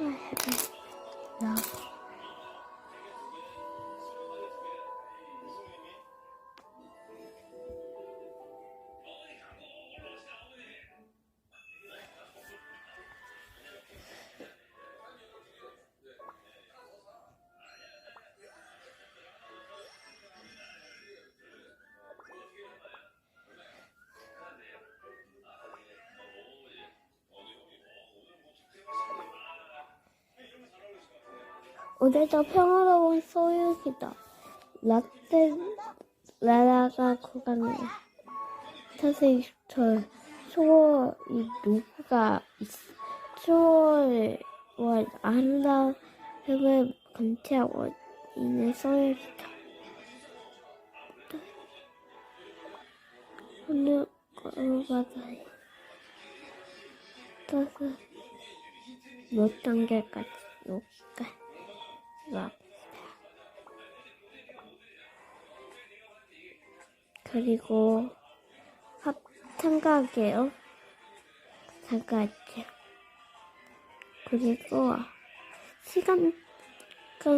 I have no. 오늘도 평화로운 소유기다. 라떼 라라가 구간에 사실 저 초월이 누구가 초월을 아름다움을 감퇴하고 있는 소유기다. 오늘 걸어가다니 따스 몇 단계까지 놓을 까? 막 그리고 합 참가할게요. 참가할게요. 그리고 시간 가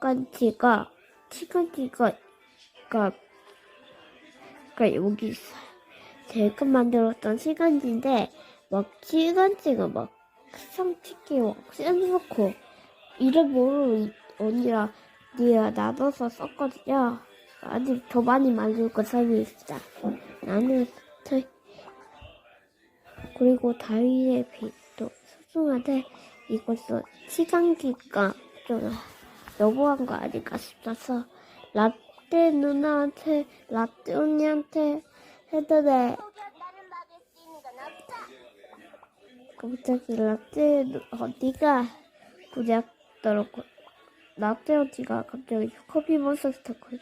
간지가 시간지가 가 그러니까 여기 있어요. 제가 만들었던 시간지인데 막 시간지가 막 성치기 막 써놓고 이름 모르고 언니랑 니가 나눠서 썼거든요. 아직 더 많이 만들 거 사이 있다. 나는 더 그리고 다윗의 빛도 소중한데 이것도 시간기가 좀 너무한 거 아닐까 싶어서 라떼 누나한테 라떼 언니한테 해드래 라떼 언니가 그냥 더라고? 라떼 언니가? 갑자기 커피 몬스터 걸려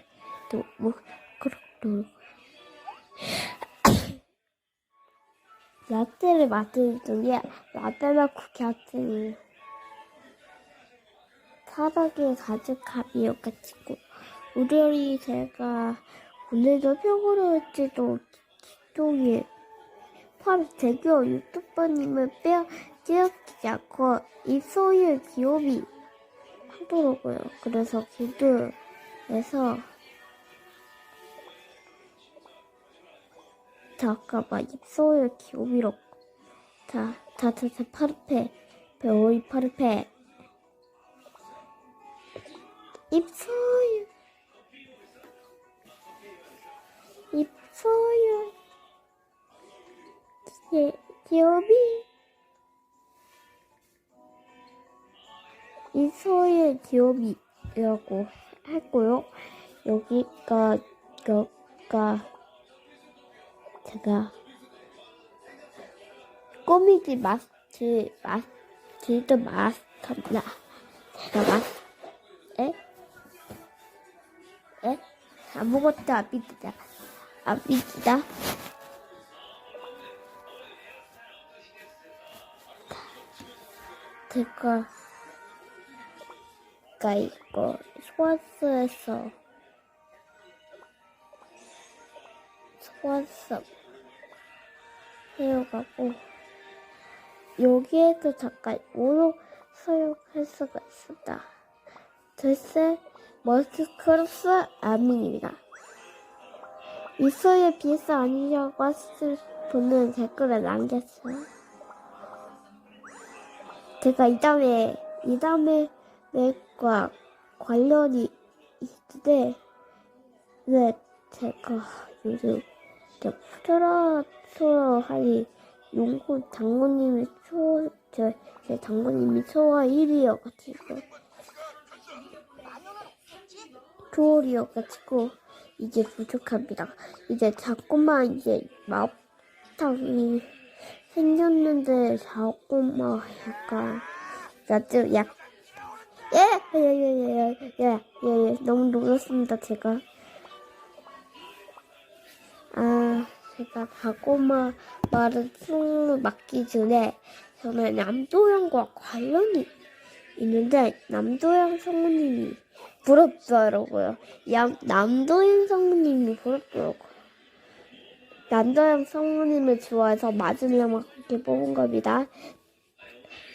또뭐 그렇더라고. 라떼를 만드는 중에 라떼나 쿠키 같은 바닥에 가득한 이어가지고 우리 제가 오늘도 평화로울지도 기종이 바로 대교 유튜버님을 띄어끼지 않고 입소유 기업이 하더라고요. 그래서 기도에서 잠깐만 입소유 기업이로 자, 자, 자, 자, 파르페 배오이 파르페 입소유 기, 기업이 입소유 기업이라고 했고요. 여기가 여기가 제가 꼬미지 마스트 마스트도 마스터입니다. 제가 마스 에? 에? 아무것도 안 믿기다. 안 믿기다. 제가 가 이거 소환스에서 소환스 해어가고 여기에도 잠깐 오로 사용할 수가 있습니다. 절세 머스크로스 아민입니다. 이소에 비해서 아니냐고 하실 분은 댓글에 남겼어요. 제가 이 다음에, 이 다음에 맥과 관련이 있는데, 네, 제가 요즘 프라토로 하니 용호 장모님이 초, 제, 제 장모님이 초와 1위여가지고, 초월이어가지고 이제 부족합니다. 이제 자꾸만 이제 마법탕이 생겼는데 자꾸만 약간 나좀 약 예! 예, 예, 예, 예, 예, 예, 너무 놀랐습니다, 제가. 아, 제가 자꾸만 말을 쭉 맞기 전에 저는 남도형과 관련이 있는데 남도형 성우님이 부럽더라고요. 양, 남도현 성우님이 부럽더라고요. 남도현 성우님을 좋아해서 맞으려면 그렇게 뽑은 겁니다.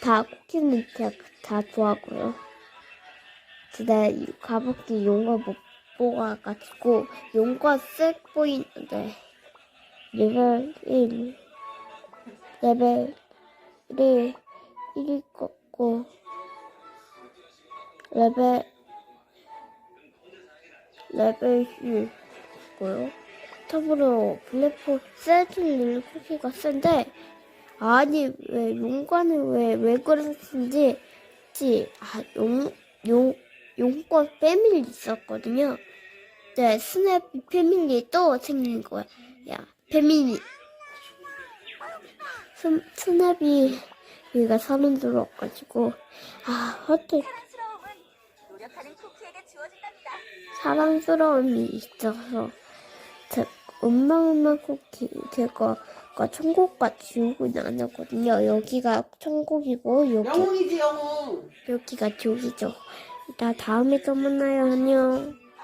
다 쿠키는 제가 다 좋아하고요. 근데 이 가볍게 용과 못 뽑아가지고 용과 색 보이는데 레벨 1 레벨 1 1일 거고 레벨 레벨 6고요. 탑으로 블랙포 세줄 쿠키가 센데 아니 왜 용관을 왜왜 그랬는지 아, 용, 용, 용꽃 패밀리 있었거든요. 네, 스냅 패밀리 또 생긴 거야. 야, 패밀리. 스, 스냅이 아, 하여튼 사랑스러움은 노력하는 쿠키에게 주어진답니다. 사랑스러움이 있어서 제 엄마엄마 쿠키 제가 가 천국과 지옥이 나눴거든요. 여기가 천국이고 여기 영웅이지 영웅. 여기가 지옥이죠. 나 다음에 또 만나요. 안녕.